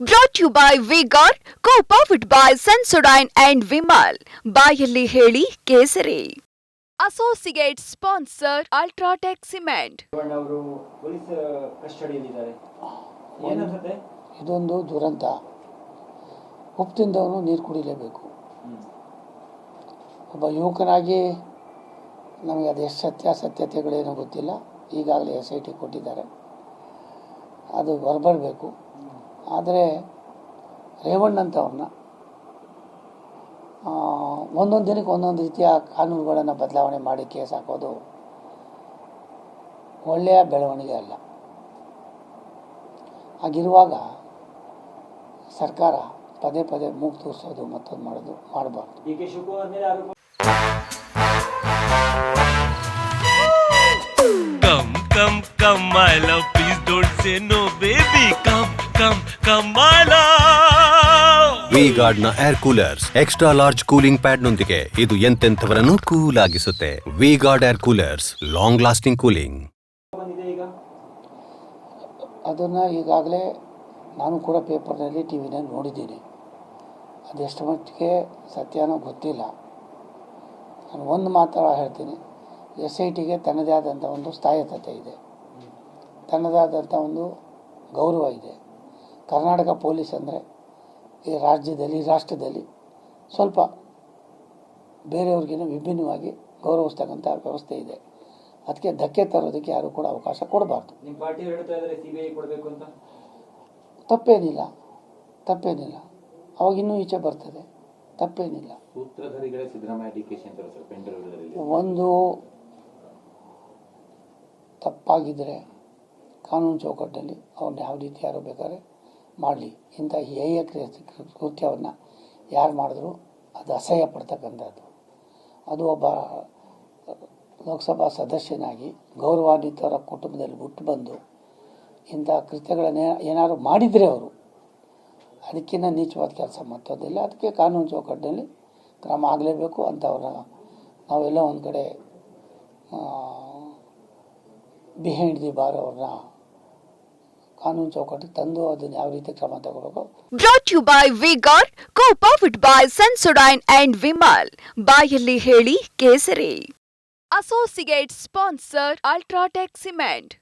Brought you by V Guard co powered by Sensodyne and Vimal ಬಾಯಲ್ಲಿ ಹೇಳಿ ಕೇಸರಿ. Associate sponsor UltraTech cement Revanna ಅವರು police ಕಸ್ಟಡಿಯಲ್ಲಿದ್ದಾರೆ. ಏನನ್ಸುತ್ತೆ ಇದೊಂದು ದುರಂತ. ಉಪ್ಪು ತಿಂದವನು ನೀರು ಕುಡಿಲೇಬೇಕು. ಒಬ್ಬ ಯುವಕನಾಗಿ ನಮಗೆ ಅದೆಷ್ಟು ಸತ್ಯಾಸತ್ಯತೆಗಳೇನೋ ಗೊತ್ತಿಲ್ಲ. ಈಗಾಗಲೇ ಎಸ್ ಐ ಟಿ ಕೊಟ್ಟಿದ್ದಾರೆ. ಅದು ಹೊರಬರಬೇಕು. ಆದರೆ ರೇವಣ್ಣಂಥವ್ರನ್ನ ಆ, ಒಂದೊಂದು ದಿನಕ್ಕೆ ಒಂದೊಂದು ರೀತಿಯ ಕಾನೂನುಗಳನ್ನು ಬದಲಾವಣೆ ಮಾಡಿ ಕೇಸ್ ಹಾಕೋದು ಒಳ್ಳೆಯ ಬೆಳವಣಿಗೆ ಅಲ್ಲ. ಹಾಗಿರುವಾಗ ಸರ್ಕಾರ ಪದೇ ಪದೇ ಮೂಗು ತೋರಿಸೋದು ಮತ್ತೊಂದು ಮಾಡೋದು ಮಾಡಬಾರ್ದು. Come come come I love please don't say no baby Please my love. V ಗಾರ್ಡ್ನ air coolers extra large cooling pad ನೊಂದಿಗೆ ಇದು ಎಂತೆಂಥವರನ್ನು cool ಆಗಿಸುತ್ತೆ V Guard air coolers long lasting cooling ಅದನ್ನು ಈಗಾಗಲೇ ನಾನು ಕೂಡ ಪೇಪರ್ನಲ್ಲಿ ಟಿ ವಿನಲ್ಲಿ ನೋಡಿದ್ದೀನಿ ಅದೆಷ್ಟು ಮಟ್ಟಿಗೆ ಸತ್ಯನೋ ಗೊತ್ತಿಲ್ಲ. ನಾನು ಒಂದು ಮಾತ್ರ ಹೇಳ್ತೀನಿ. ಎಸ್ ಐ ಟಿಗೆ ತನ್ನದೇ ಆದಂಥ ಒಂದು ಸ್ಥಾಯತತೆ ಇದೆ. ತನ್ನದೇ ಆದಂಥ ಒಂದು ಗೌರವ ಇದೆ. ಕರ್ನಾಟಕ ಪೊಲೀಸ್ ಅಂದರೆ ಈ ರಾಜ್ಯದಲ್ಲಿ ರಾಷ್ಟ್ರದಲ್ಲಿ ಸ್ವಲ್ಪ ಬೇರೆಯವ್ರಿಗಿನ ವಿಭಿನ್ನವಾಗಿ ಗೌರವಿಸ್ತಕ್ಕಂಥ ವ್ಯವಸ್ಥೆ ಇದೆ. ಅದಕ್ಕೆ ಧಕ್ಕೆ ತರೋದಕ್ಕೆ ಯಾರು ಕೂಡ ಅವಕಾಶ ಕೊಡಬಾರ್ದು. ನಿಮ್ಮ ಪಾರ್ಟಿಯವರು ಹೇಳ್ತಾ ಇದ್ದಾರೆ ಸಿಬಿಐ ಕೊಡಬೇಕು ಅಂತ. ತಪ್ಪೇನಿಲ್ಲ ತಪ್ಪೇನಿಲ್ಲ. ಅವಾಗ ಇನ್ನೂ ಈಚೆ ಬರ್ತದೆ ತಪ್ಪೇನಿಲ್ಲ. ಒಂದು ತಪ್ಪಾಗಿದ್ದರೆ ಕಾನೂನು ಚೌಕಟ್ಟಲ್ಲಿ ಅವ್ರನ್ನ ಯಾವ ರೀತಿ ಯಾರು ಬೇಕಾದ್ರೆ ಮಾಡಲಿ. ಇಂಥ ಹೇಯ ಕೃತ್ಯವನ್ನು ಯಾರು ಮಾಡಿದ್ರು ಅದು ಅಸಹ್ಯ ಪಡ್ತಕ್ಕಂಥದ್ದು. ಅದು ಒಬ್ಬ ಲೋಕಸಭಾ ಸದಸ್ಯನಾಗಿ ಗೌರವಾನ್ವಿತರ ಕುಟುಂಬದಲ್ಲಿ ಹುಟ್ಟು ಬಂದು ಇಂಥ ಕೃತ್ಯಗಳನ್ನೇ ಏನಾದರೂ ಮಾಡಿದರೆ ಅವರು ಅದಕ್ಕಿಂತ ನೀಚವಾದ ಕೆಲಸ ಮತ್ತೊಂದಿಲ್ಲ. ಅದಕ್ಕೆ ಕಾನೂನು ಚೌಕಟ್ಟಿನಲ್ಲಿ ಕ್ರಮ ಆಗಲೇಬೇಕು ಅಂಥವ್ರ ನಾವೆಲ್ಲ ಒಂದು ಕಡೆ ಬಿಹೈಂಡ್ ದಿ ಬಾರ್ ಅವ್ರನ್ನ ಕಾನೂನು ಚೌಕಟ್ಟು ತಂದು ಅದನ್ನು ಯಾವ ರೀತಿ ಕ್ರಮ ತಗೋಬೇಕು brought you by V Guard co powered by Sensodyne and Vimal ಬಾಯಲ್ಲಿ ಹೇಳಿ ಕೇಸರಿ. Associate sponsor UltraTech cement